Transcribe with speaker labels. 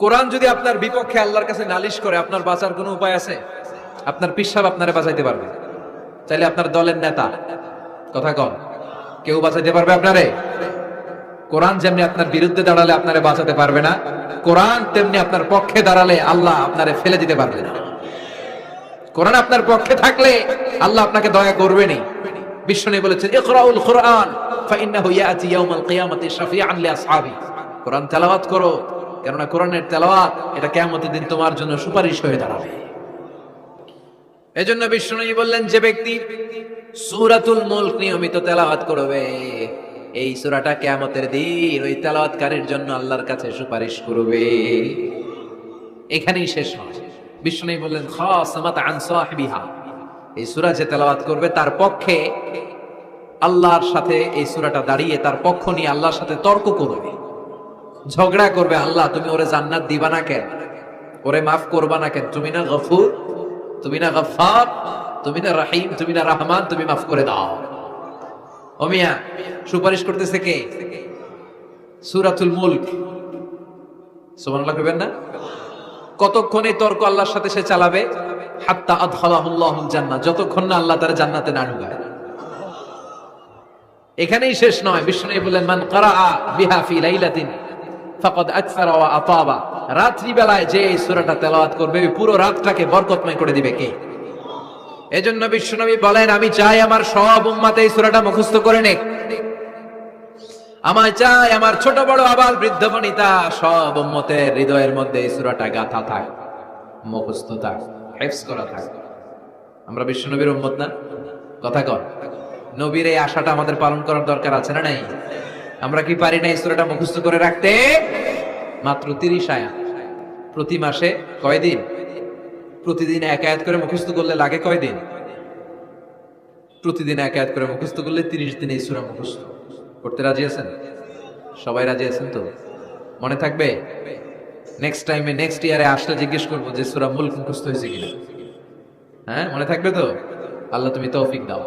Speaker 1: কোরআন যদি আপনার বিপক্ষে আল্লাহর কাছে নালিশ করে, আপনার বাঁচার কোনো উপায় আছে? আপনার পিসাব আপনারে বাঁচাইতে পারবে। চাইলে আপনার দলের নেতা। কথা কন। কেউ বাঁচাইতে পারবে আপনারে? কোরআন যেমনি আপনার বিরুদ্ধে দাঁড়ালে আপনারে বাঁচাতে পারবে না, কোরআন তেমনি আপনার পক্ষে দাঁড়ালে আল্লাহ আপনারে ফেলে দিতে পারবে না। কোরআন আপনার পক্ষে থাকলে আল্লাহ আপনাকে দয়া করবেনি বিষ্ণু বলেছেন, ইকরাউল কোরআন, ফাইন্নাহু ইয়াতি ইয়াউমাল কিয়ামাতি শাফিআন লিআসহাবি কোরআন তেলাওয়াত করো। কেননা কোরআনের তেলাওয়াত এটা কিয়ামতের দিন তোমার জন্য সুপারিশ হয়ে দাঁড়াবে। এজন্য বিষ্ণু বললেন, যে ব্যক্তি সূরাতুল মুলক নিয়মিত তেলাওয়াত করবে, এই সূরাটা কিয়ামতের দিন ওই তেলাওয়াতকারীর জন্য আল্লাহর কাছে সুপারিশ করবে। এখানেই শেষ হয়। বিষ্ণু বললেন, খাসামাত আন সাহিবিহা। এই সূরা যে তেলাওয়াত করবে, তার পক্ষে আল্লাহর সাথে এই সূরাটা দাঁড়িয়ে, তার পক্ষ নিয়ে আল্লাহর সাথে তর্ক করবে। ঝগড়া করবে, আল্লাহ, তুমি ওরে জান্নাত দিবা না কেন? ওরে মাফ করবা না কেন? তুমি না গফুর, তুমি না গফার তুমি না রাহিম, তুমি না রহমান, তুমি মাফ করে দাও। ও মিয়া, সুপারিশ করতেছে কে? সূরাতুল সুবহানাল্লাহ কইবেন না? কতক্ষণ তর্ক আল্লাহর সাথে সে চালাবে? হাত্তা আদখালাহুল্লাহুল জান্নাহ, যতক্ষণ না আল্লাহ তার জান্নাতে না ঢুকায়। এখানেই শেষ নয়। বিষ্ণু বললেন, মান লাইলাতিন। ফাকাদ আকসারা ওয়া আতাবা। যে এই সূরাটা তেলাওয়াত করবে পুরো রাতটাকে বরকতময় করে দিবে কে? এজন্য বিশ্বনবী বলেন, আমি চাই আমার সব উম্মাতে এই সূরাটা মুখস্থ করে নে আমার চাই আমার ছোট বড় বৃদ্ধ বনিতা সব উম্মতের হৃদয়ের মধ্যে এই সূরাটা গাথা থাক, মুখস্থ থাক, হেফজ করা থাক। আমরা বিশ্বনবীর উম্মত না? কথা কর নবীর এই আশাটা আমাদের পালন করার দরকার আছে না নাই? আমরা কি পারি না সূরাটা মুখস্থ করে রাখতে? মাত্র তিরিশ আয়াত। প্রতি মাসে কয়দিন প্রতিদিন এক আয়াত করে মুখস্থ করলে লাগে কয়দিন প্রতিদিন এক আয়াত করে মুখস্থ করলে তিরিশ দিন এই সূরা মুখস্থ। করতে রাজি আছেন? সবাই রাজি আছেন তো? মনে থাকবে? নেক্সট টাইমে নেক্সট ইয়ারে আসলে জিজ্ঞেস করব যে সূরা মুলক মুখস্থ হয়েছে কিনা। হ্যাঁ মনে থাকবে তো? আল্লাহ তুমি তৌফিক দাও।